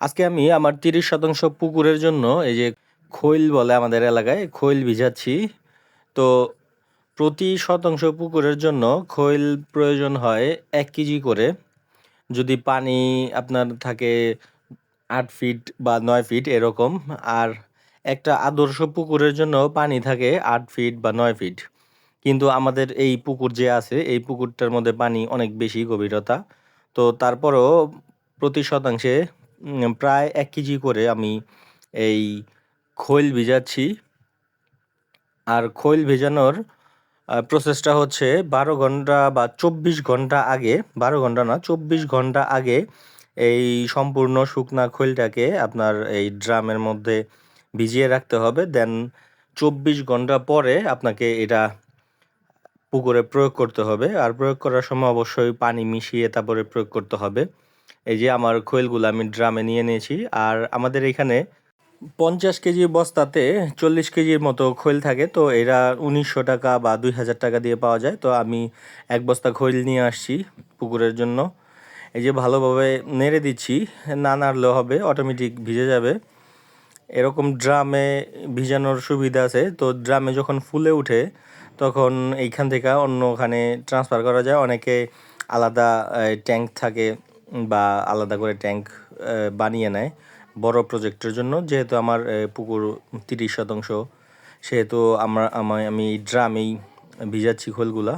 আজকে আমি আমার তিরিশ শতাংশ পুকুরের জন্য এই যে খৈল বলে আমাদের এলাকায় খৈল ভিজাচ্ছি। তো প্রতি শতাংশ পুকুরের জন্য খৈল প্রয়োজন হয় এক কেজি করে। যদি পানি আপনার থাকে আট ফিট বা নয় ফিট এরকম, আর একটা আদর্শ পুকুরের জন্য পানি থাকে আট ফিট বা নয় ফিট। কিন্তু আমাদের এই পুকুর যে আছে, এই পুকুরটার মধ্যে পানি অনেক বেশি গভীরতা। তো তারপরও প্রতি শতাংশে প্রায় এক কেজি করে আমি এই খৈল ভিজাচ্ছি। আর খৈল ভেজানোর প্রসেসটা হচ্ছে বারো ঘণ্টা বা চব্বিশ ঘণ্টা আগে, বারো ঘণ্টা না, চব্বিশ ঘণ্টা আগে এই সম্পূর্ণ শুকনা খৈলটাকে আপনার এই ড্রামের মধ্যে ভিজিয়ে রাখতে হবে। দেন চব্বিশ ঘণ্টা পরে আপনাকে এটা পুকুরে প্রয়োগ করতে হবে। আর প্রয়োগ করার সময় অবশ্যই পানি মিশিয়ে তারপরে প্রয়োগ করতে হবে। এই যে আমার খৈলগুলো আমি ড্রামে নিয়ে নিয়েছি। আর আমাদের এখানে পঞ্চাশ কেজি বস্তাতে চল্লিশ কেজির মতো খৈল থাকে, তো এরা উনিশশো টাকা বা দুই হাজার টাকা দিয়ে পাওয়া যায়। তো আমি এক বস্তা খৈল নিয়ে আসছি পুকুরের জন্য। এই যে ভালোভাবে নেড়ে দিচ্ছি, না নাড়লেও হবে অটোমেটিক ভিজে যাবে। এরকম ড্রামে ভিজানোর সুবিধা আছে, তো ড্রামে যখন ফুলে উঠে, তখন এইখান থেকে অন্যখানে ট্রান্সফার করা যায়। অনেকে আলাদা ট্যাঙ্ক থাকে বা আলাদা করে ট্যাঙ্ক বানিয়ে নেয় বড় প্রজেক্টের জন্য। যেহেতু আমার পুকুর তিরিশ শতাংশ, সেহেতু আমরা, আমি আমি ড্রামেই ভিজাচ্ছি খোলগুলা।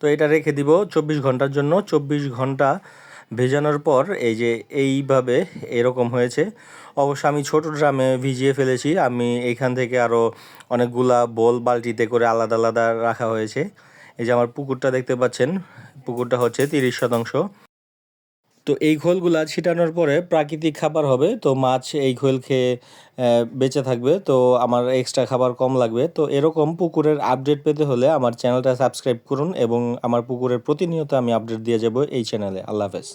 তো এটা রেখে দিব চব্বিশ ঘণ্টার জন্য। চব্বিশ ঘণ্টা ভেজানোর পর এই যে এইভাবে এরকম হয়েছে, অবশ্য আমি ছোট ড্রামে ভিজিয়ে ফেলেছি। আমি এইখান থেকে আরও অনেকগুলা বোল বালতিতে করে আলাদা আলাদা রাখা হয়েছে। এই যে আমার পুকুরটা দেখতে পাচ্ছেন, পুকুরটা হচ্ছে তিরিশ শতাংশ। তো এই খোলগুলা ছিটানোর পরে প্রাকৃতিক খাবার হবে। তো মাছ এই খোল খেয়ে বেঁচে থাকবে। তো আমার এক্সট্রা খাবার কম লাগবে। তো এরকম পুকুরের আপডেট পেতে হলে আমার চ্যানেলটা সাবস্ক্রাইব করুন এবং আমার পুকুরের প্রতিনিয়ত আমি আপডেট দিয়ে যাব এই চ্যানেলে আল্লাহ হাফেজ।